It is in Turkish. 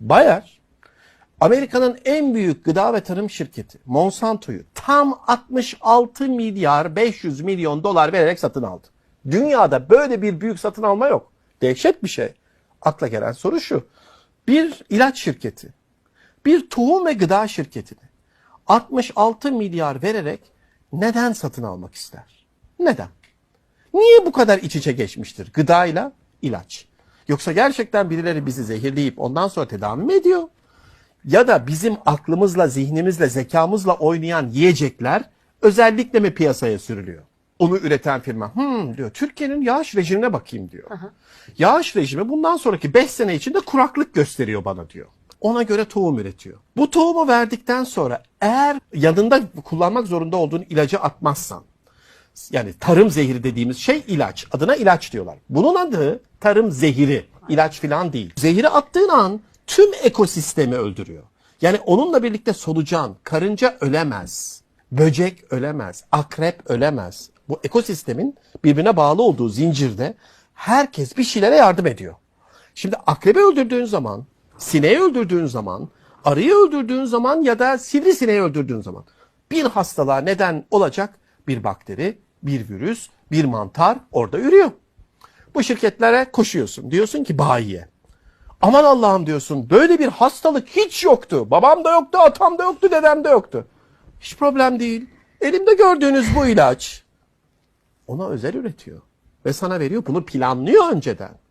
Bayer Amerika'nın en büyük gıda ve tarım şirketi Monsanto'yu tam 66 milyar 500 milyon dolar vererek satın aldı. Dünyada böyle bir büyük satın alma yok. Dehşet bir şey. Akla gelen soru şu. Bir ilaç şirketi, bir tohum ve gıda şirketini 66 milyar vererek neden satın almak ister? Neden? Niye bu kadar iç içe geçmiştir gıdayla ilaç? Yoksa gerçekten birileri bizi zehirleyip ondan sonra tedavi mi ediyor? Ya da bizim aklımızla, zihnimizle, zekamızla oynayan yiyecekler özellikle mi piyasaya sürülüyor? Onu üreten firma hmm diyor Türkiye'nin yağış rejimine bakayım diyor. Yağış rejimi bundan sonraki 5 sene içinde kuraklık gösteriyor bana diyor. Ona göre tohum üretiyor. Bu tohumu verdikten sonra eğer yanında kullanmak zorunda olduğun ilacı atmazsan yani tarım zehri dediğimiz şey ilaç. Adına ilaç diyorlar. Bunun adı tarım zehiri. İlaç falan değil. Zehiri attığın an tüm ekosistemi öldürüyor. Yani onunla birlikte solucan, karınca ölemez. Böcek ölemez. Akrep ölemez. Bu ekosistemin birbirine bağlı olduğu zincirde herkes bir şeylere yardım ediyor. Şimdi akrebi öldürdüğün zaman, sineği öldürdüğün zaman, arıyı öldürdüğün zaman ya da sivrisineği öldürdüğün zaman bir hastalığa neden olacak bir bakteri, bir virüs, bir mantar orada ürüyor. Bu şirketlere koşuyorsun. Diyorsun ki bayiye. Aman Allah'ım diyorsun böyle bir hastalık hiç yoktu. Babam da yoktu, atam da yoktu, dedem de yoktu. Hiç problem değil. Elimde gördüğünüz bu ilaç. Ona özel üretiyor. Ve sana veriyor. Bunu planlıyor önceden.